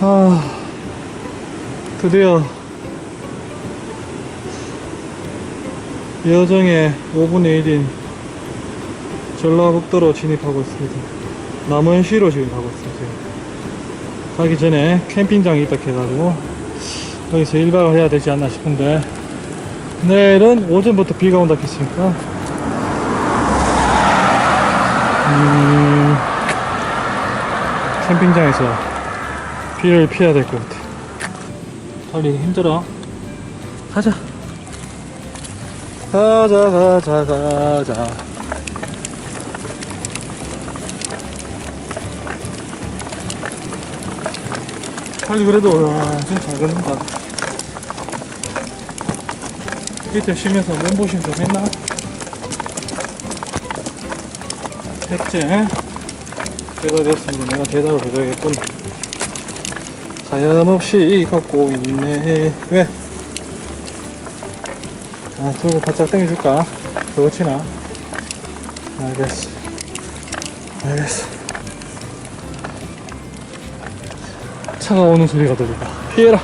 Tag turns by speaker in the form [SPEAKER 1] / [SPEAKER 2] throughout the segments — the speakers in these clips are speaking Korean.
[SPEAKER 1] 아, 드디어 여정의 5분의 1인 전라북도로 진입하고 있습니다. 남원시로 지금 가고 있습니다. 가기 전에 캠핑장이 있다 해가지고 여기서 1박을 해야 되지 않나 싶은데 내일은 오전부터 비가 온다 했으니까 음, 캠핑장에서 비를 피해야 될 것 같아. 달리기 힘들어. 가자. 가자, 가자, 가자. 빨리 그래도 완전 잘 걷는다. 밑에 쉬면서 몸보심 좀 했나? 했지? 제가 됐으니 내가 대답을 해줘야겠군. 하염없이 걷고 있네. 왜? 아, 들고 바짝 당겨줄까? 그거 치나? 알겠어. 알겠어. 차가 오는 소리가 들린다. 피해라.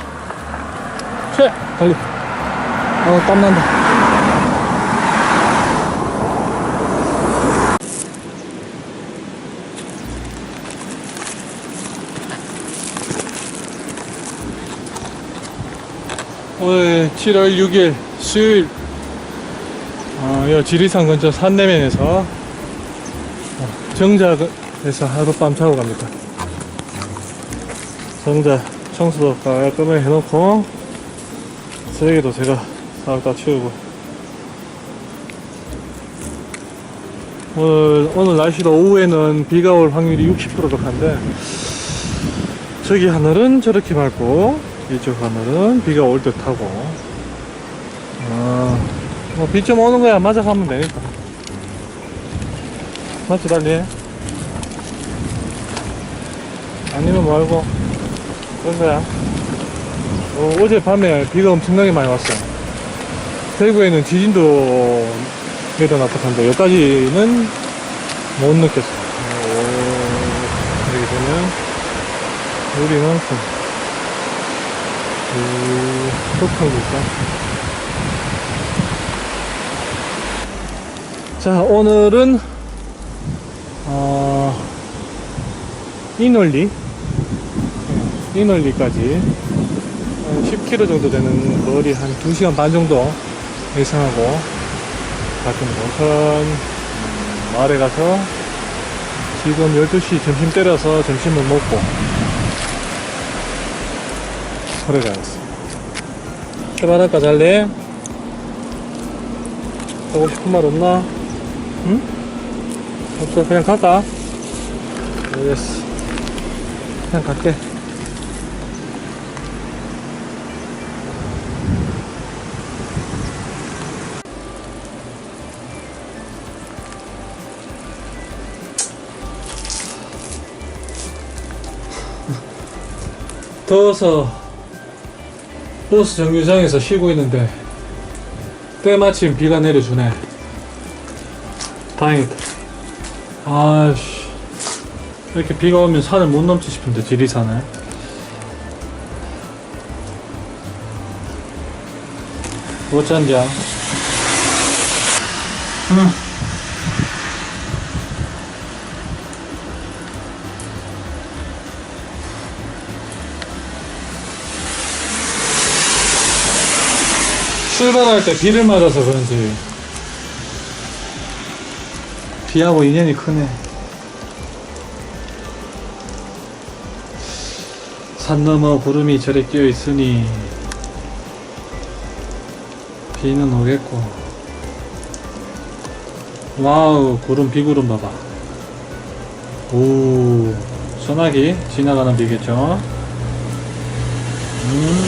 [SPEAKER 1] 피해! 달리. 어, 땀난다. 오늘 7월 6일 수요일 어, 여 지리산 근처 산내면에서 어, 정자에서 하룻밤 자고 갑니다. 정자 청소도 깔끔하게 해놓고 쓰레기도 제가 싹 다 치우고 오늘, 오늘 날씨도 오후에는 비가 올 확률이 60%도 한데 저기 하늘은 저렇게 맑고 이쪽 하늘은 비가 올 듯 하고. 아, 뭐비 좀 오는 거야. 맞아 가면 되니까. 맞지 달리? 아니면 말고. 그런 거야. 어, 어제 밤에 비가 엄청나게 많이 왔어. 대구에는 지진도 일어났다는데 여기까지는 못 느꼈어. 오, 여기 보면 우리만큼 그, 톡하고 있다. 자, 오늘은, 어, 이널리, 이널리까지 한 10km 정도 되는 거리 한 2시간 반 정도 예상하고 갈 겁니다. 우선, 마을에 가서 지금 12시 점심 때려서 점심을 먹고 설에 가겠습니다. 출발할까 잘래? 하고 싶은 말 없나? 응? 없어 그냥 갈까? 알겠어 그냥 갈게 더워서 버스 정류장에서 쉬고 있는데 때마침 비가 내려주네. 다행이다. 아씨. 이렇게 비가 오면 산을 못 넘지 싶은데 지리산을? 어쩐냐 응. 출발할 때 비를 맞아서 그런지. 비하고 인연이 크네. 산 너머 구름이 저래 끼어 있으니 비는 오겠고. 와우 구름 비구름 봐봐. 오 소나기 지나가는 비겠죠? 음